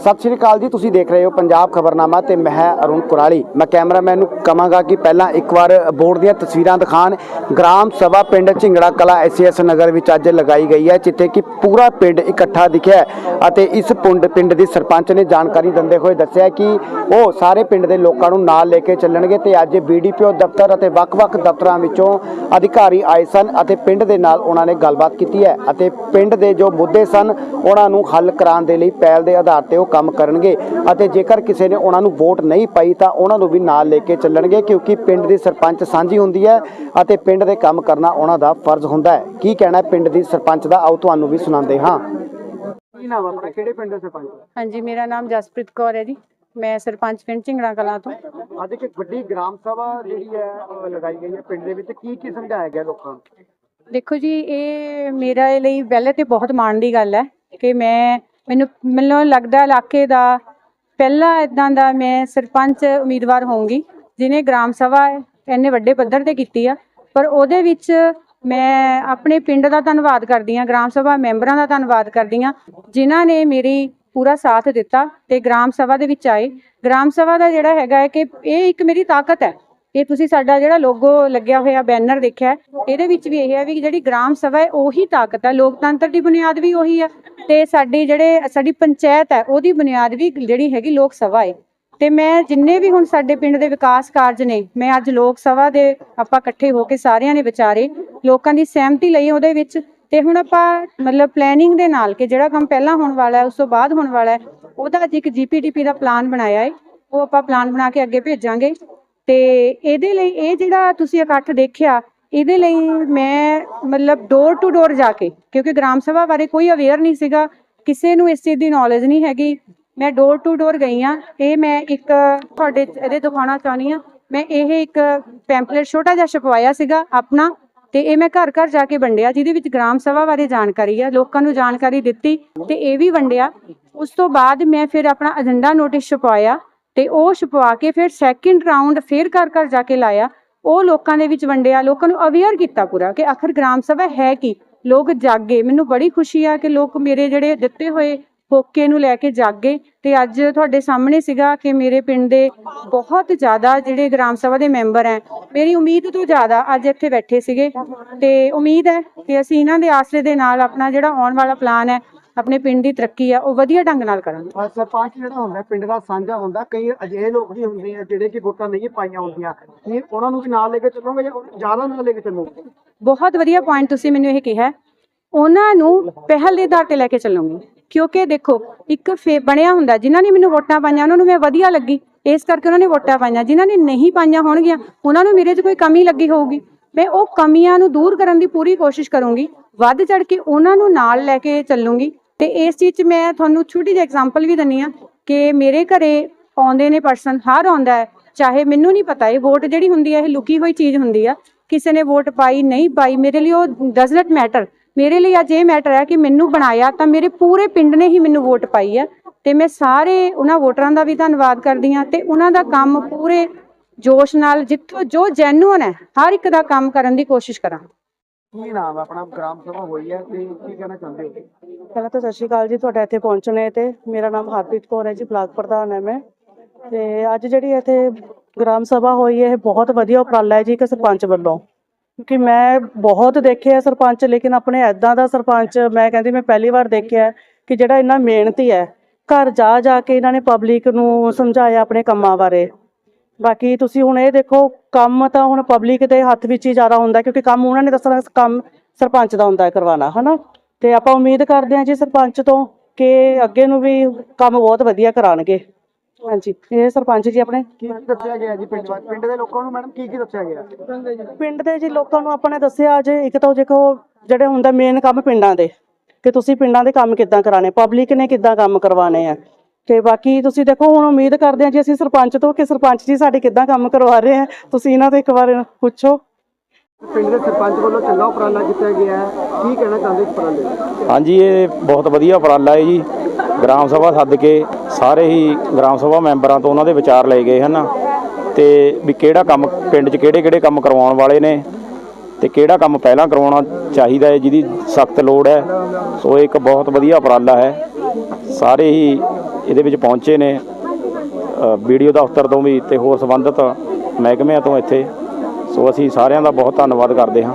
ਸਤਿ ਸ਼੍ਰੀ ਅਕਾਲ ਜੀ, ਤੁਸੀਂ ਦੇਖ ਰਹੇ ਹੋ ਪੰਜਾਬ ਖਬਰਨਾਮਾ ਤੇ ਮੈਂ ਹਾਂ ਅਰੁਣ ਕੁਰਾਲੀ। ਮੈਂ ਕੈਮਰਾਮੈਨ ਨੂੰ ਕਹਾਂਗਾ ਕਿ ਪਹਿਲਾਂ ਇੱਕ ਵਾਰ ਬੋਰਡ ਦੀਆਂ ਤਸਵੀਰਾਂ ਦਿਖਾਣ। ਗ੍ਰਾਮ ਸਭਾ ਪਿੰਡ ਝਿੰਗੜਾ ਕਲਾ ਐਸਐਸ ਨਗਰ ਵਿੱਚ ਅੱਜ ਲਗਾਈ ਗਈ ਹੈ, ਜਿੱਥੇ ਕਿ ਪੂਰਾ ਪਿੰਡ ਇਕੱਠਾ ਦਿਖਿਆ ਅਤੇ ਇਸ ਪੁੰਡ ਪਿੰਡ ਦੀ ਸਰਪੰਚ ਨੇ ਜਾਣਕਾਰੀ ਦਿੰਦੇ ਹੋਏ ਦੱਸਿਆ ਕਿ ਉਹ ਸਾਰੇ ਪਿੰਡ ਦੇ ਲੋਕਾਂ ਨੂੰ ਨਾਲ ਲੈ ਕੇ ਚੱਲਣਗੇ ਤੇ ਅੱਜ ਬੀਡੀਪੀਓ ਦਫ਼ਤਰ ਅਤੇ ਵੱਖ-ਵੱਖ ਦਫ਼ਤਰਾਂ ਵਿੱਚੋਂ ਅਧਿਕਾਰੀ ਆਏ ਸਨ ਅਤੇ ਪਿੰਡ ਦੇ ਨਾਲ ਉਹਨਾਂ ਨੇ ਗੱਲਬਾਤ ਕੀਤੀ ਹੈ ਅਤੇ ਪਿੰਡ ਦੇ ਜੋ ਮੁੱਦੇ ਸਨ, ਉਹਨਾਂ ਨੂੰ ਹੱਲ ਕਰਾਉਣ ਦੇ ਲਈ ਪਹਿਲ ਦੇ ਆਧਾਰ ਤੇ ਉਹ ਕੰਮ ਕਰਨਗੇ ਅਤੇ ਜੇਕਰ ਕਿਸੇ ਨੇ ਉਹਨਾਂ ਨੂੰ ਵੋਟ ਨਹੀਂ ਪਾਈ ਤਾਂ ਉਹਨਾਂ ਨੂੰ ਵੀ ਨਾਲ ਲੈ ਕੇ ਚੱਲਣਗੇ ਕਿਉਂਕਿ ਪਿੰਡ ਦੀ ਸਰਪੰਚ ਸਾਂਝੀ ਹੁੰਦੀ ਹੈ ਅਤੇ ਪਿੰਡ ਦੇ ਕੰਮ ਕਰਨਾ ਉਹਨਾਂ ਦਾ ਫਰਜ਼ ਹੁੰਦਾ ਹੈ। ਕੀ ਕਹਿਣਾ ਹੈ ਪਿੰਡ ਦੀ ਸਰਪੰਚ ਦਾ? ਆਓ ਤੁਹਾਨੂੰ ਵੀ ਸੁਣਾਉਂਦੇ ਹਾਂ। ਕੀ ਨਾਮ ਆਪਣਾ? ਕਿਹੜੇ ਪਿੰਡ ਦੇ ਸਰਪੰਚ? ਹਾਂਜੀ ਮੇਰਾ ਨਾਮ ਜਸਪ੍ਰੀਤ ਕੌਰ ਹੈ ਜੀ। ਮੈਂ ਸਰਪੰਚ ਪਿੰਡ ਝਿੰਗੜਾ ਕਲਾਂ ਤੋਂ। ਅੱਜ ਇੱਕ ਵੱਡੀ ਗ੍ਰਾਮ ਸਭਾ ਜਿਹੜੀ ਹੈ ਉਹ ਲਗਾਈ ਗਈ ਹੈ ਪਿੰਡ ਦੇ ਵਿੱਚ। ਕੀ ਕੀ ਸਮਝਾਇਆ ਗਿਆ ਲੋਕਾਂ ਨੂੰ? ਦੇਖੋ ਜੀ ਇਹ ਮੇਰੇ ਲਈ ਪਹਿਲੇ ਤੇ ਬਹੁਤ ਮਾਣ ਦੀ ਗੱਲ ਹੈ ਕਿ ਮੈਂ ਮੈਨੂੰ ਮੈਨੂੰ ਲੱਗਦਾ ਇਲਾਕੇ ਦਾ ਪਹਿਲਾ ਇਦਾਂ ਦਾ ਮੈਂ ਸਰਪੰਚ ਉਮੀਦਵਾਰ ਹੋਊਂਗੀ, ਜਿਹਨੇ ਗ੍ਰਾਮ ਸਭਾ ਇੰਨੇ ਵੱਡੇ ਪੱਧਰ ਤੇ ਕੀਤੀ ਆ। ਪਰ ਉਹਦੇ ਵਿੱਚ ਮੈਂ ਆਪਣੇ ਪਿੰਡ ਦਾ ਧੰਨਵਾਦ ਕਰਦੀ ਹਾਂ, ਗ੍ਰਾਮ ਸਭਾ ਮੈਂਬਰਾਂ ਦਾ ਧੰਨਵਾਦ ਕਰਦੀ ਹਾਂ, ਜਿਨ੍ਹਾਂ ਨੇ ਮੇਰੀ ਪੂਰਾ ਸਾਥ ਦਿੱਤਾ ਤੇ ਗ੍ਰਾਮ ਸਭਾ ਦੇ ਵਿੱਚ ਆਏ। ਗ੍ਰਾਮ ਸਭਾ ਦਾ ਜਿਹੜਾ ਹੈਗਾ ਹੈ ਕਿ ਇਹ ਇੱਕ ਮੇਰੀ ਤਾਕਤ ਹੈ। ਇਹ ਤੁਸੀਂ ਸਾਡਾ ਜਿਹੜਾ ਲੋਗੋ ਲੱਗਿਆ ਹੋਇਆ ਬੈਨਰ ਦੇਖਿਆ, ਇਹਦੇ ਵਿੱਚ ਵੀ ਇਹ ਹੈ ਵੀ ਜਿਹੜੀ ਗ੍ਰਾਮ ਸਭਾ ਹੈ, ਉਹੀ ਤਾਕਤ ਹੈ। ਲੋਕਤੰਤਰ ਦੀ ਬੁਨਿਆਦ ਵੀ ਉਹੀ ਹੈ ਤੇ ਸਾਡੀ ਜਿਹੜੇ, ਸਾਡੀ ਪੰਚਾਇਤ ਹੈ, ਉਹਦੀ ਬੁਨਿਆਦ ਵੀ ਜਿਹੜੀ ਹੈਗੀ ਲੋਕ ਸਭਾ ਹੈ। ਤੇ ਮੈਂ ਜਿੰਨੇ ਵੀ ਹੁਣ ਸਾਡੇ ਪਿੰਡ ਦੇ ਵਿਕਾਸ ਕਾਰਜ ਨੇ, ਮੈਂ ਅੱਜ ਲੋਕ ਸਭਾ ਦੇ ਆਪਾਂ ਇਕੱਠੇ ਹੋ ਕੇ ਸਾਰਿਆਂ ਨੇ ਵਿਚਾਰੇ, ਲੋਕਾਂ ਦੀ ਸਹਿਮਤੀ ਲਈ ਉਹਦੇ ਵਿੱਚ, ਤੇ ਹੁਣ ਆਪਾਂ ਮਤਲਬ ਪਲੈਨਿੰਗ ਦੇ ਨਾਲ ਕਿ ਜਿਹੜਾ ਕੰਮ ਪਹਿਲਾਂ ਹੋਣ ਵਾਲਾ ਹੈ, ਉਸ ਤੋਂ ਬਾਅਦ ਹੋਣ ਵਾਲਾ ਹੈ, ਉਹਦਾ ਅੱਜ ਇੱਕ ਜੀਪੀਡੀਪੀ ਦਾ ਪਲਾਨ ਬਣਾਇਆ ਹੈ। ਉਹ ਆਪਾਂ ਪਲਾਨ ਬਣਾ ਕੇ ਅੱਗੇ ਭੇਜਾਂਗੇ। ਤੇ ਇਹਦੇ ਲਈ ਇਹ ਜਿਹੜਾ ਤੁਸੀਂ ਇਕੱਠ ਦੇਖਿਆ, ਇਹਦੇ ਲਈ ਮੈਂ ਮਤਲਬ ਡੋਰ ਟੂ ਡੋਰ ਜਾ ਕੇ, ਕਿਉਂਕਿ ਗ੍ਰਾਮ ਸਭਾ ਬਾਰੇ ਕੋਈ ਅਵੇਅਰ ਨਹੀਂ ਸੀਗਾ, ਕਿਸੇ ਨੂੰ ਇਸ ਚੀਜ਼ ਦੀ ਨੌਲੇਜ ਨਹੀਂ ਹੈਗੀ, ਮੈਂ ਡੋਰ ਟੂ ਡੋਰ ਗਈ ਆ ਇਹ ਮੈਂ ਇੱਕ ਤੁਹਾਡੇ ਇਹਦੇ ਦਿਖਾਉਣਾ ਚਾਹੁੰਦੀ ਆ ਮੈਂ ਇਹ ਇੱਕ ਪੈਂਪਲੇਟ ਛੋਟਾ ਜਿਹਾ ਛਪਵਾਇਆ ਸੀਗਾ ਆਪਣਾ, ਤੇ ਇਹ ਮੈਂ ਘਰ ਘਰ ਜਾ ਕੇ ਵੰਡਿਆ, ਜਿਹਦੇ ਵਿੱਚ ਗ੍ਰਾਮ ਸਭਾ ਬਾਰੇ ਜਾਣਕਾਰੀ ਆ, ਲੋਕਾਂ ਨੂੰ ਜਾਣਕਾਰੀ ਦਿੱਤੀ, ਤੇ ਇਹ ਵੀ ਵੰਡਿਆ, ਉਸ ਤੋਂ ਬਾਅਦ ਮੈਂ ਫਿਰ ਆਪਣਾ ਏਜੰਡਾ ਨੋਟਿਸ ਛਪਵਾਇਆ ਤੇ ਉਹ ਛਪਵਾ ਕੇ ਫਿਰ ਸੈਕਿੰਡ ਰਾਉਂਡ ਫਿਰ ਘਰ ਘਰ ਜਾ ਕੇ ਲਾਇਆ। ਉਹ ਲੋਕਾਂ ਦੇ ਵਿੱਚ ਵੰਡਿਆ, ਲੋਕਾਂ ਨੂੰ ਅਵੇਅਰ ਕੀਤਾ ਪੂਰਾ ਕਿ ਆਖਰ ਗ੍ਰਾਮ ਸਭਾ ਹੈ ਕੀ? ਲੋਕ ਜਾਗੇ। ਮੈਨੂੰ ਬੜੀ ਖੁਸ਼ੀ ਆ ਕਿ ਲੋਕ ਮੇਰੇ ਜਿਹੜੇ ਦਿੱਤੇ ਹੋਏ ਹੋਕੇ ਨੂੰ ਲੈ ਕੇ ਜਾਗੇ ਤੇ ਅੱਜ ਤੁਹਾਡੇ ਸਾਹਮਣੇ ਸੀਗਾ ਕਿ ਮੇਰੇ ਪਿੰਡ ਦੇ ਬਹੁਤ ਜ਼ਿਆਦਾ ਜਿਹੜੇ ਗ੍ਰਾਮ ਸਭਾ ਦੇ ਮੈਂਬਰ ਹੈ ਮੇਰੀ ਉਮੀਦ ਤੋਂ ਜ਼ਿਆਦਾ ਅੱਜ ਇੱਥੇ ਬੈਠੇ ਸੀਗੇ ਤੇ ਉਮੀਦ ਹੈ ਕਿ ਅਸੀਂ ਇਹਨਾਂ ਦੇ ਆਸਰੇ ਦੇ ਨਾਲ ਆਪਣਾ ਜਿਹੜਾ ਆਉਣ ਵਾਲਾ ਪਲਾਨ ਹੈ ਆਪਣੇ ਪਿੰਡ ਦੀ ਤਰੱਕੀ ਆ ਉਹ ਵਧੀਆ ਢੰਗ ਨਾਲ ਕਰਾਂਗੇ ਅਹ ਸਰਪੰਚ ਜਿਹੜਾ ਹੁੰਦਾ ਪਿੰਡ ਦਾ ਸਾਂਝਾ ਹੁੰਦਾ ਕਈ ਅਜਿਹੇ ਲੋਕ ਵੀ ਹੁੰਦੇ ਆ ਜਿਹੜੇ ਕਿ ਵੋਟਾਂ ਨਹੀਂ ਪਾਈਆਂ ਹੁੰਦੀਆਂ। ਕੀ ਉਹਨਾਂ ਨੂੰ ਵੀ ਨਾਲ ਲੈ ਕੇ ਚੱਲੋਗੇ ਜਾਂ ਜ਼ਿਆਦਾ ਨਾਲ ਲੈ ਕੇ ਚੱਲੋਗੇ? ਬਹੁਤ ਵਧੀਆ ਪੁਆਇੰਟ ਤੁਸੀਂ ਮੈਨੂੰ ਇਹ ਕਿਹਾ। ਹੈ। ਉਹਨਾਂ ਨੂੰ ਪਹਿਲ ਦੇ ਆਧਾਰ ਤੇ ਲੈ ਕੇ ਚੱਲੂੰਗੀ। ਕਿਉਂਕਿ ਦੇਖੋ ਇੱਕ ਫੇ ਬਣਿਆ ਹੁੰਦਾ ਜਿਨ੍ਹਾਂ ਨੇ ਮੈਨੂੰ ਵੋਟਾਂ ਪਾਈਆਂ ਉਹਨਾਂ ਨੂੰ ਮੈਂ ਵਧੀਆ ਲੱਗੀ। ਇਸ ਕਰਕੇ ਉਹਨਾਂ ਨੇ ਵੋਟਾਂ ਪਾਈਆਂ। ਜਿਨ੍ਹਾਂ ਨੇ ਨਹੀਂ ਪਾਈਆਂ ਹੋਣਗੀਆਂ ਉਹਨਾਂ ਨੂੰ ਮੇਰੇ 'ਚ ਕੋਈ ਕਮੀ ਲੱਗੀ ਹੋਊਗੀ। ਮੈਂ ਉਹ ਕਮੀਆਂ ਨੂੰ ਦੂਰ ਕਰਨ ਦੀ ਪੂਰੀ ਕੋਸ਼ਿਸ਼ ਕਰੂੰਗੀ। ਵੱਧ ਚੜ ਕੇ ਉਹਨਾਂ ਨੂੰ ਨਾਲ ਲੈ ਕੇ ਚੱਲੂੰਗੀ। ਤੇ ਇਸ ਚੀਜ਼ 'ਚ ਮੈਂ ਤੁਹਾਨੂੰ ਛੋਟੀ ਜਿਹੀ ਐਗਜ਼ਾਮਪਲ ਵੀ ਦਿੰਨੀ ਆ ਕਿ ਮੇਰੇ ਘਰੇ ਆਉਂਦੇ ਨੇ ਪਰਸਨ ਹਰ ਆਉਂਦਾ ਹੈ, ਚਾਹੇ ਮੈਨੂੰ ਨਹੀਂ ਪਤਾ, ਇਹ ਵੋਟ ਜਿਹੜੀ ਹੁੰਦੀ ਹੈ, ਇਹ ਲੁਕੀ ਹੋਈ ਚੀਜ਼ ਹੁੰਦੀ ਆ, ਕਿਸੇ ਨੇ ਵੋਟ ਪਾਈ, ਨਹੀਂ ਪਾਈ, ਮੇਰੇ ਲਈ ਉਹ ਡਸ ਨਟ ਮੈਟਰ ਮੇਰੇ ਲਈ ਅੱਜ ਇਹ ਮੈਟਰ ਹੈ ਕਿ ਮੈਨੂੰ ਬਣਾਇਆ ਤਾਂ ਮੇਰੇ ਪੂਰੇ ਪਿੰਡ ਨੇ ਹੀ ਮੈਨੂੰ ਵੋਟ ਪਾਈ ਹੈ। ਤੇ ਮੈਂ ਸਾਰੇ ਉਹਨਾਂ ਵੋਟਰਾਂ ਦਾ ਵੀ ਧੰਨਵਾਦ ਕਰਦੀ ਹਾਂ ਤੇ ਉਹਨਾਂ ਦਾ ਕੰਮ ਪੂਰੇ ਜੋਸ਼ ਨਾਲ, ਜਿੱਥੋਂ ਜੋ ਜੈਨੂਅਨ ਹੈ, ਹਰ ਇੱਕ ਦਾ ਕੰਮ ਕਰਨ ਦੀ ਕੋਸ਼ਿਸ਼ ਕਰਾਂ ਕੀ ਨਾਮ ਹੈ ਆਪਣਾ ਗ੍ਰਾਮ ਸਭਾ ਹੋਈ ਹੈ ਤੇ ਕੀ ਕਹਿਣਾ ਚਾਹੁੰਦੇ ਹੋ? ਪਹਿਲਾਂ ਤਾਂ ਸਤਿ ਸ਼੍ਰੀ ਅਕਾਲ ਜੀ, ਤੁਹਾਡਾ ਇੱਥੇ ਪਹੁੰਚਣੇ ਤੇ ਮੇਰਾ ਨਾਮ ਹਰਪ੍ਰੀਤ ਕੌਰ ਹੈ ਜੀ, ਬਲਾਕ ਪ੍ਰਧਾਨ ਹੈ ਮੈਂ। ਤੇ ਅੱਜ ਜਿਹੜੀ ਇੱਥੇ ਗ੍ਰਾਮ ਸਭਾ ਹੋਈ ਹੈ, ਇਹ ਬਹੁਤ ਵਧੀਆ ਉਪਰਾਲਾ ਹੈ ਜੀ ਇੱਕ ਸਰਪੰਚ ਵੱਲੋਂ। ਕਿਉਂਕਿ ਮੈਂ ਬਹੁਤ ਦੇਖਿਆ ਸਰਪੰਚ, ਲੇਕਿਨ ਆਪਣੇ ਐਦਾਂ ਦਾ ਸਰਪੰਚ ਮੈਂ ਕਹਿੰਦੀ ਮੈਂ ਪਹਿਲੀ ਵਾਰ ਦੇਖਿਆ ਕਿ ਜਿਹੜਾ ਇੰਨਾ ਮਿਹਨਤੀ ਹੈ, ਘਰ ਜਾ ਜਾ ਕੇ ਇਹਨਾਂ ਨੇ ਪਬਲਿਕ ਨੂੰ ਸਮਝਾਇਆ ਆਪਣੇ ਕੰਮਾਂ ਬਾਰੇ। ਬਾਕੀ ਤੁਸੀਂ ਹੁਣ ਇਹ ਦੇਖੋ ਕੰਮ ਤਾਂ ਹੁਣ ਪਬਲਿਕ ਦੇ ਹੱਥ ਵਿੱਚ ਹੀ ਜ਼ਿਆਦਾ ਹੁੰਦਾ ਕਿਉਂਕਿ ਕੰਮ ਉਹਨਾਂ ਨੇ ਦੱਸਣਾ ਕੰਮ ਸਰਪੰਚ ਦਾ ਹੁੰਦਾ ਹੈ ਕਰਵਾਉਣਾ ਹਨਾ? ਤੇ ਆਪਾਂ ਉਮੀਦ ਕਰਦੇ ਹਾਂ ਜੀ ਸਰਪੰਚ ਤੋਂ ਕਿ ਅੱਗੇ ਨੂੰ ਵੀ ਕੰਮ ਬਹੁਤ ਵਧੀਆ ਕਰਾਣਗੇ ਹਾਂਜੀ ਇਹ ਸਰਪੰਚ ਜੀ ਆਪਣੇ? ਕੀ ਕੀ ਦੱਸਿਆ ਗਿਆ ਜੀ ਪਿੰਡ ਬਾਰੇ? ਪਿੰਡ ਦੇ ਲੋਕਾਂ ਨੂੰ ਮੈਡਮ ਕੀ ਕੀ ਦੱਸਿਆ ਗਿਆ? ਪਿੰਡ ਦੇ ਜੀ ਲੋਕਾਂ ਨੂੰ ਆਪਾਂ ਨੇ ਦੱਸਿਆ ਅੱਜ ਇੱਕ ਤਾਂ ਦੇਖੋ ਜਿਹੜੇ ਹੁੰਦਾ ਮੇਨ ਕੰਮ ਪਿੰਡਾਂ ਦੇ ਕਿ ਤੁਸੀਂ ਪਿੰਡਾਂ ਦੇ ਕੰਮ ਕਿੱਦਾਂ ਕਰਾਣੇ ਪਬਲਿਕ ਨੇ ਕਿੱਦਾਂ ਕੰਮ ਕਰਵਾਣੇ ਆ। ਤੇ ਬਾਕੀ ਤੁਸੀਂ ਦੇਖੋ ਹੁਣ ਉਮੀਦ ਕਰਦੇ ਹਾਂ ਜੀ ਅਸੀਂ ਸਰਪੰਚ ਤੋਂ ਕਿ ਸਰਪੰਚ ਜੀ ਸਾਡੇ ਕਿੱਦਾਂ ਕੰਮ ਕਰਵਾ ਰਹੇ ਆ ਤੁਸੀਂ ਇਹਨਾਂ ਤੋਂ ਇੱਕ ਵਾਰ ਪੁੱਛੋ। ਪਿੰਡ ਦੇ ਸਰਪੰਚ ਵੱਲੋਂ ਚੰਗਾ ਉਪਰਾਲਾ ਕੀਤਾ ਗਿਆ ਹੈ। ਕੀ ਕਹਿਣਾ ਚਾਹੁੰਦੇ ਇਸ ਉਪਰਾਲੇ ਹਾਂਜੀ ਇਹ ਬਹੁਤ ਵਧੀਆ ਉਪਰਾਲਾ ਹੈ ਜੀ। ਗ੍ਰਾਮ ਸਭਾ ਸੱਦ ਕੇ ਸਾਰੇ ਹੀ ਗ੍ਰਾਮ ਸਭਾ ਮੈਂਬਰਾਂ ਤੋਂ ਉਹਨਾਂ ਦੇ ਵਿਚਾਰ ਲਏ ਗਏ ਹਨ। ਤੇ ਵੀ ਕਿਹੜਾ ਕੰਮ ਪਿੰਡ 'ਚ ਕਿਹੜੇ ਕਿਹੜੇ ਕੰਮ ਕਰਵਾਉਣ ਵਾਲੇ ਨੇ ਤੇ ਕਿਹੜਾ ਕੰਮ ਪਹਿਲਾਂ ਕਰਵਾਉਣਾ ਚਾਹੀਦਾ ਹੈ ਜਿਹਦੀ ਸਖਤ ਲੋੜ ਹੈ। ਸੋ ਇਹ ਇੱਕ ਬਹੁਤ ਵਧੀਆ ਉਪਰਾਲਾ ਹੈ। ਸਾਰੇ ਹੀ ਇਹਦੇ ਵਿੱਚ ਪਹੁੰਚੇ ਨੇ। ਵੀਡੀਓ ਦਫ਼ਤਰ ਤੋਂ ਵੀ ਤੇ ਹੋਰ ਸੰਬੰਧਿਤ ਮਹਿਕਮਿਆਂ ਤੋਂ ਇੱਥੇ। ਸੋ ਅਸੀਂ ਸਾਰਿਆਂ ਦਾ ਬਹੁਤ ਧੰਨਵਾਦ ਕਰਦੇ ਹਾਂ।